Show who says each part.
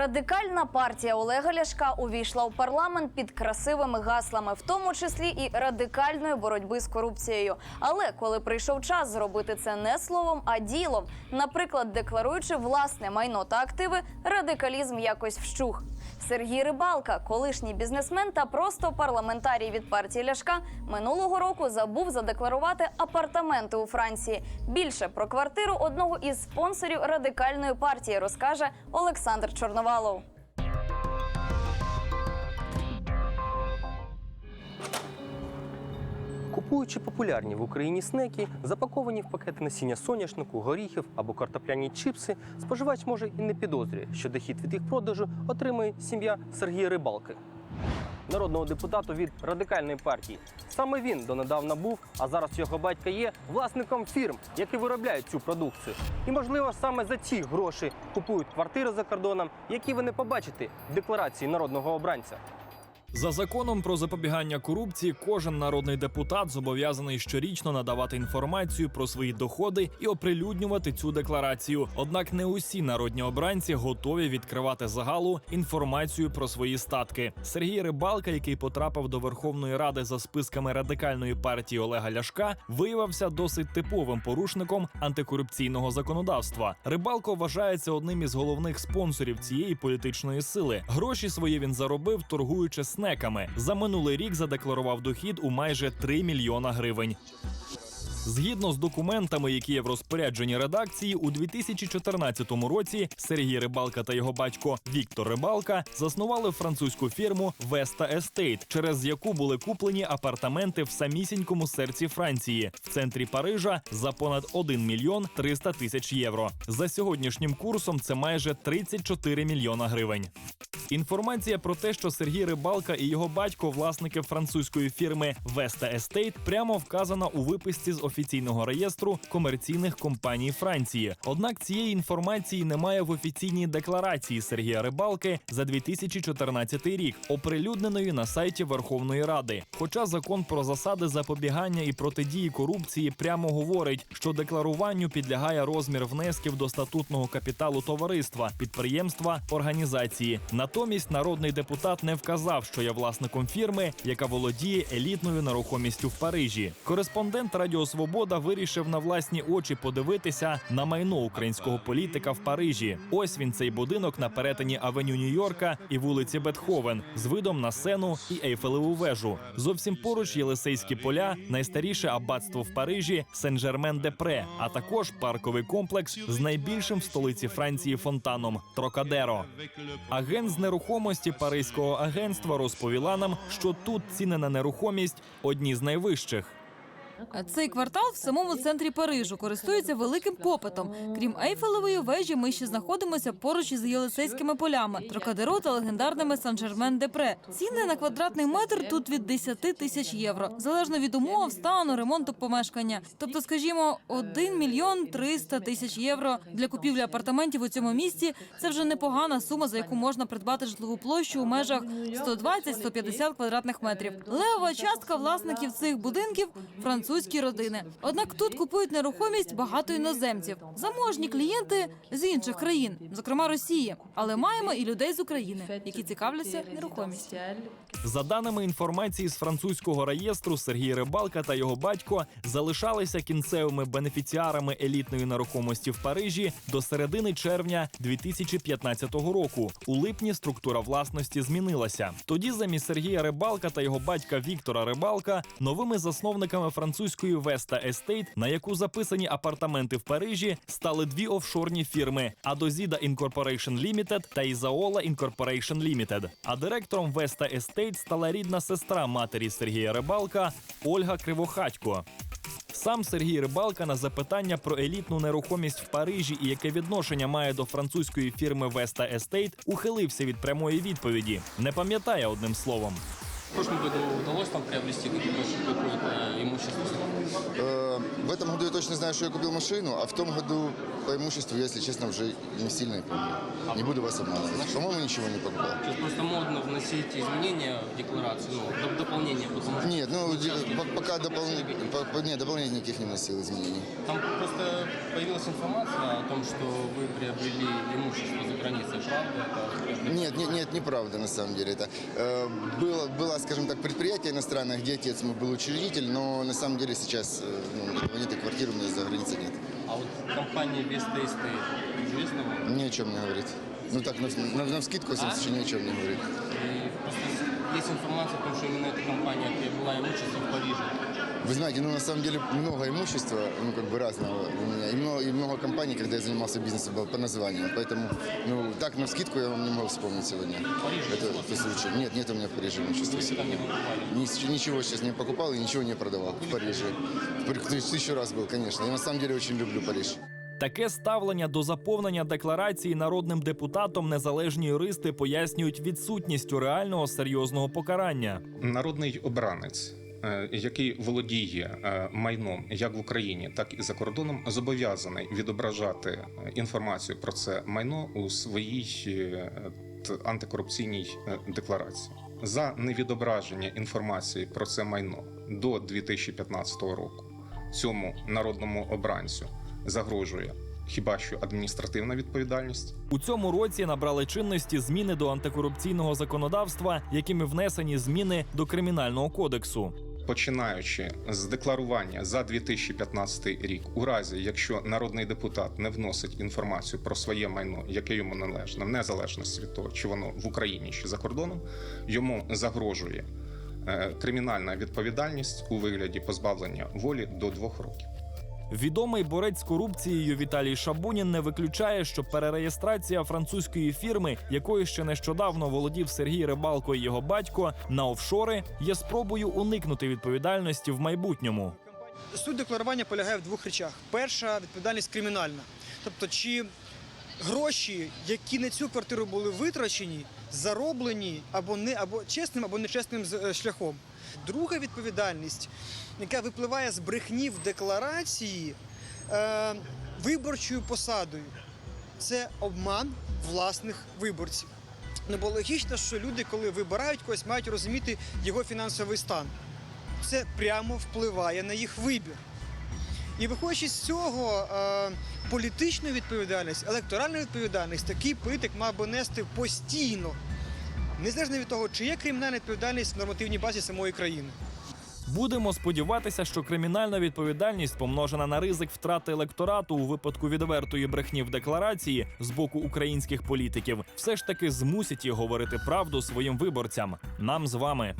Speaker 1: Радикальна партія Олега Ляшка увійшла у парламент під красивими гаслами, в тому числі і радикальної боротьби з корупцією. Але коли прийшов час зробити це не словом, а ділом, наприклад, декларуючи власне майно та активи, радикалізм якось вщух. Сергій Рибалка, колишній бізнесмен та просто парламентарій від партії Ляшка, минулого року забув задекларувати апартаменти у Франції. Більше про квартиру одного із спонсорів радикальної партії розкаже Олександр Чорновалов.
Speaker 2: Купуючи популярні в Україні снеки, запаковані в пакети насіння соняшнику, горіхів або картопляні чіпси, споживач може і не підозрює, що дохід від їх продажу отримує сім'я Сергія Рибалки, народного депутата від радикальної партії. Саме він донедавна був, а зараз його батька є власником фірм, які виробляють цю продукцію. І, можливо, саме за ці гроші купують квартири за кордоном, які ви не побачите в декларації народного обранця.
Speaker 3: За законом про запобігання корупції, кожен народний депутат зобов'язаний щорічно надавати інформацію про свої доходи і оприлюднювати цю декларацію. Однак не усі народні обранці готові відкривати загалу інформацію про свої статки. Сергій Рибалка, який потрапив до Верховної Ради за списками радикальної партії Олега Ляшка, виявився досить типовим порушником антикорупційного законодавства. Рибалко вважається одним із головних спонсорів цієї політичної сили. Гроші свої він заробив, торгуючи снеками. За минулий рік задекларував дохід у майже 3 мільйона гривень. Згідно з документами, які є в розпорядженні редакції, у 2014 році Сергій Рибалка та його батько Віктор Рибалка заснували французьку фірму Vesta Estate, через яку були куплені апартаменти в самісінькому серці Франції, в центрі Парижа за понад 1 мільйон 300 тисяч євро. За сьогоднішнім курсом це майже 34 мільйона гривень. Інформація про те, що Сергій Рибалка і його батько власники французької фірми Vesta Estate, прямо вказана у виписці з офіційного реєстру комерційних компаній Франції. Однак цієї інформації немає в офіційній декларації Сергія Рибалки за 2014 рік, оприлюдненої на сайті Верховної Ради. Хоча закон про засади запобігання і протидії корупції прямо говорить, що декларуванню підлягає розмір внесків до статутного капіталу товариства, підприємства, організації. Натомість народний депутат не вказав, що є власником фірми, яка володіє елітною нерухомістю в Парижі. Кореспондент Радіо Свобода вирішив на власні очі подивитися на майно українського політика в Парижі. Ось він цей будинок на перетині авеню Нью-Йорка і вулиці Бетховен з видом на сену і Ейфелеву вежу. Зовсім поруч Єлисейські поля, найстаріше аббатство в Парижі Сен-Жермен-де-Пре, а також парковий комплекс з найбільшим в столиці Франції фонтаном Трокадеро. Агент з нерухомості Паризького агентства розповіла нам, що тут ціни на нерухомість одні з найвищих.
Speaker 4: Цей квартал в самому центрі Парижу користується великим попитом. Крім Ейфелевої вежі, ми ще знаходимося поруч із Єлисейськими полями, Трокадеро та легендарними Сан-Жермен-де-Пре. Ціни на квадратний метр тут від 10 тисяч євро, залежно від умов, стану, ремонту помешкання. Тобто, скажімо, 1 мільйон 300 тисяч євро для купівлі апартаментів у цьому місті. Це вже непогана сума, за яку можна придбати житлову площу у межах 120-150 квадратних метрів. Левова частка власників цих будинків французькі родини. Однак тут купують нерухомість багато іноземців, заможні клієнти з інших країн, зокрема Росії. Але маємо і людей з України, які цікавляться нерухомістю.
Speaker 3: За даними інформації з французького реєстру, Сергій Рибалка та його батько залишалися кінцевими бенефіціарами елітної нерухомості в Парижі до середини червня 2015 року. У липні структура власності змінилася. Тоді замість Сергія Рибалка та його батька Віктора Рибалка новими засновниками французької Vesta Estate, на яку записані апартаменти в Парижі, стали дві офшорні фірми Adozida Incorporation Limited та Izaola Incorporation Limited. А директором Vesta Estate стала рідна сестра матері Сергія Рибалка Ольга Кривохатько. Сам Сергій Рибалка на запитання про елітну нерухомість в Парижі і яке відношення має до французької фірми Веста Естейт, ухилився від прямої відповіді. Не пам'ятає одним словом.
Speaker 5: В прошлом году удалось там приобрести какое-то какое-то имущество?
Speaker 6: Э, В этом году я точно знаю, что я купил машину, а в том году по имуществу я, если честно, уже не сильно помню. Не буду вас обманывать. По-моему, ничего не покупал.
Speaker 5: Сейчас просто модно вносить изменения в декларацию, ну, доп- дополнения, потому что
Speaker 6: Нет, ну,
Speaker 5: сейчас
Speaker 6: де- по- пока дополнений, по- по- нет, дополнений никаких не вносил изменений.
Speaker 5: Там просто появилась информация о том, что вы приобрели имущество за границей, правда? Это
Speaker 6: Нет, нет, нет, неправда на самом деле. Это э, было, было, скажем так, предприятие иностранное, где отец мой был учредитель, но на самом деле сейчас э, ну, этого нет, и квартир у меня за границей нет.
Speaker 5: А вот компания Вестейсты известна вам?
Speaker 6: Ни о чем не говорит. Ну так, на, на, на вскидку,
Speaker 5: А?
Speaker 6: ни о чем не говорит.
Speaker 5: И просто есть информация о том, что именно эта компания приобрела имущество в Париже.
Speaker 6: Вы знаете, ну на самом деле много имущества, ну как бы разного у меня, и много, и много компаний, когда я занимался бизнесом, было по названию. Поэтому, ну так на скидку я вам не могу вспомнить сегодня.
Speaker 5: Париже
Speaker 6: Это, это случай. Нет, нет у меня в Париже имущества сегодня. Ни- Ничего сейчас не покупал и ничего не продавал в Париже. В Пари- то есть Тысячу раз был, конечно. Я на самом деле очень люблю Париж.
Speaker 3: Таке ставлення до заповнення декларації народним депутатом незалежні юристи пояснюють відсутністю реального серйозного покарання.
Speaker 7: Народний обранець, е, який володіє е, майном як в Україні, так і за кордоном, зобов'язаний відображати е, інформацію про це майно у своїй е, антикорупційній е, декларації. За невідображення інформації про це майно до 2015 року цьому народному обранцю загрожує хіба що адміністративна відповідальність,
Speaker 3: У цьому році набрали чинності зміни до антикорупційного законодавства, якими внесені зміни до кримінального кодексу.
Speaker 7: Починаючи з декларування за 2015 рік, у разі якщо народний депутат не вносить інформацію про своє майно, яке йому належне, в незалежності від того, чи воно в Україні чи за кордоном, йому загрожує е, кримінальна відповідальність у вигляді позбавлення волі до двох років.
Speaker 3: Відомий борець з корупцією Віталій Шабунін не виключає, що перереєстрація французької фірми, якою ще нещодавно володів Сергій Рибалко і його батько, на офшори є спробою уникнути відповідальності в майбутньому.
Speaker 8: Суть декларування полягає в двох речах. Перша відповідальність кримінальна. Тобто, чи гроші, які на цю квартиру були витрачені, зароблені або не або чесним, або нечесним е, шляхом. Друга відповідальність, яка випливає з брехні в декларації е, виборчою посадою, це обман власних виборців. Ну, бо логічно, що люди, коли вибирають когось, мають розуміти його фінансовий стан це прямо впливає на їх вибір. І виходячи з цього, е, політичну відповідальність, електоральну відповідальність такий політик мав би нести постійно, незалежно від того, чи є кримінальна відповідальність в нормативній базі самої країни.
Speaker 3: Будемо сподіватися, що кримінальна відповідальність, помножена на ризик втрати електорату у випадку відвертої брехні в декларації з боку українських політиків, все ж таки змусять їх говорити правду своїм виборцям. Нам з вами.